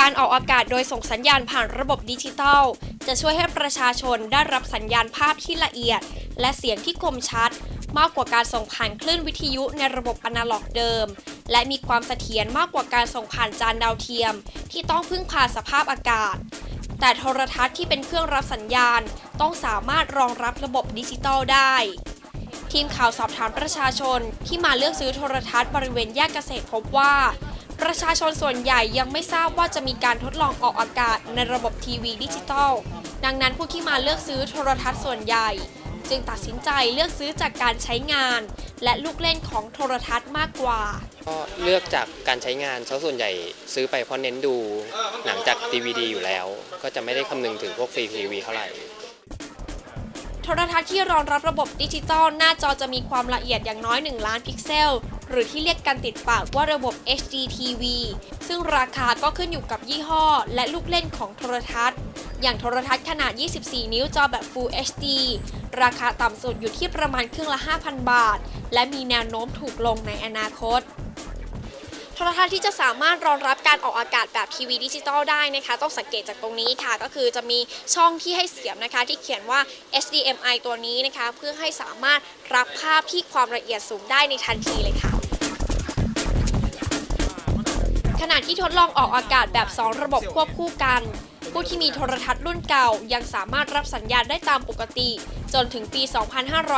การออกอากาศโดยส่งสัญญาณผ่านระบบดิจิทัล จะช่วยให้ประชาชนได้รับสัญญาณภาพที่ละเอียด และเสียงที่คมชัด มากกว่าการส่งผ่านคลื่นวิทยุในระบบอนาล็อกเดิม และมีความเสถียรมากกว่าการส่งผ่านจานดาวเทียม ที่ต้องพึ่งพาสภาพอากาศ แต่โทรทัศน์ที่เป็นเครื่องรับสัญญาณ ต้องสามารถรองรับระบบดิจิตอลได้ทีมข่าวสอบถามประชาชนที่มาเลือกซื้อโทรทัศน์บริเวณแยกเกษตรพบว่า ประชาชนส่วนใหญ่ยังไม่ทราบว่าจะมีการทดลองออกอากาศในระบบทีวีดิจิตอล ดังนั้นผู้ที่มาเลือกซื้อโทรทัศน์ส่วนใหญ่ จึงตัดสินใจเลือกซื้อจากการใช้งาน และลูกเล่นของโทรทัศน์มากกว่า ก็เลือกจากการใช้งานซะส่วนใหญ่ซื้อไปเพราะเน้นดูหนังจาก DVD อยู่แล้ว ก็จะไม่ได้คำนึงถึงพวกฟรีทีวีเท่าไหร่โทรทัศน์ที่รองรับระบบดิจิตอลหน้าจอจะมีความละเอียดอย่างน้อย 1 ล้านพิกเซล หรือที่เรียกกันติดปากว่าระบบ HD TV ซึ่งราคาก็ขึ้นอยู่กับยี่ห้อ และลูกเล่นของโทรทัศน์ อย่างโทรทัศน์ขนาด 24 นิ้วจอแบบ Full HD ราคาต่ำสุดอยู่ที่ประมาณเครื่องละ 5,000 บาท และมีแนวโน้มถูกลงในอนาคตโทรทัศน์ที่จะสามารถรองรับการออกอากาศแบบทีวีดิจิตอลได้นะคะ ต้องสังเกตจากตรงนี้ค่ะ ก็คือจะมีช่องที่ให้เสียบนะคะ ที่เขียนว่า HDMI ตัวนี้นะคะ เพื่อให้สามารถรับภาพที่ความละเอียดสูงได้ในทันทีเลยค่ะ ขณะที่ทดลองออกอากาศแบบ 2 ระบบควบคู่กัน ผู้ที่มีโทรทัศน์รุ่นเก่ายังสามารถรับสัญญาณได้ตามปกติ จนถึงปี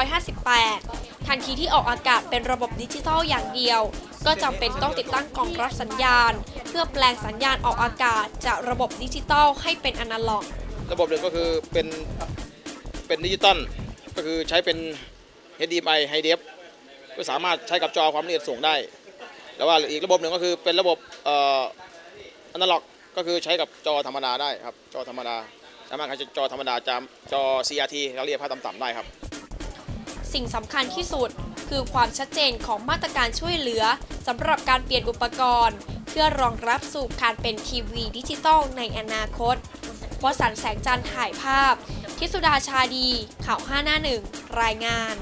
2558 ทันทีที่ออกอากาศเป็นระบบดิจิทัลอย่างเดียว ก็จำเป็นต้องติดตั้งกล่องรับสัญญาณ เพื่อแปลงสัญญาณออกอากาศจากระบบดิจิทัลให้เป็นอนาล็อก ระบบหนึ่งก็คือเป็นเป็นดิจิตอลก็คือใช้เป็น HDMI High Def ก็สามารถใช้กับจอความละเอียดสูงได้ แต่ว่าอีกระบบหนึ่งก็คือเป็นระบบอนาล็อกก็คือใช้กับจอธรรมดาได้ครับจอธรรมดาสามารถใช้จอธรรมดาจามจอ CRT เราเรียกภาพต่ำๆได้ครับ สิ่งสำคัญที่สุดคือความชัดเจนของมาตรการช่วยเหลือสำหรับการเปลี่ยนอุปกรณ์ เพื่อรองรับสู่การเป็นทีวีดิจิตอลในอนาคตวสันแสงจันทร์ถ่ายภาพ ทิสุดาชาดี ข่าว 5 หน้าหนึ่งรายงาน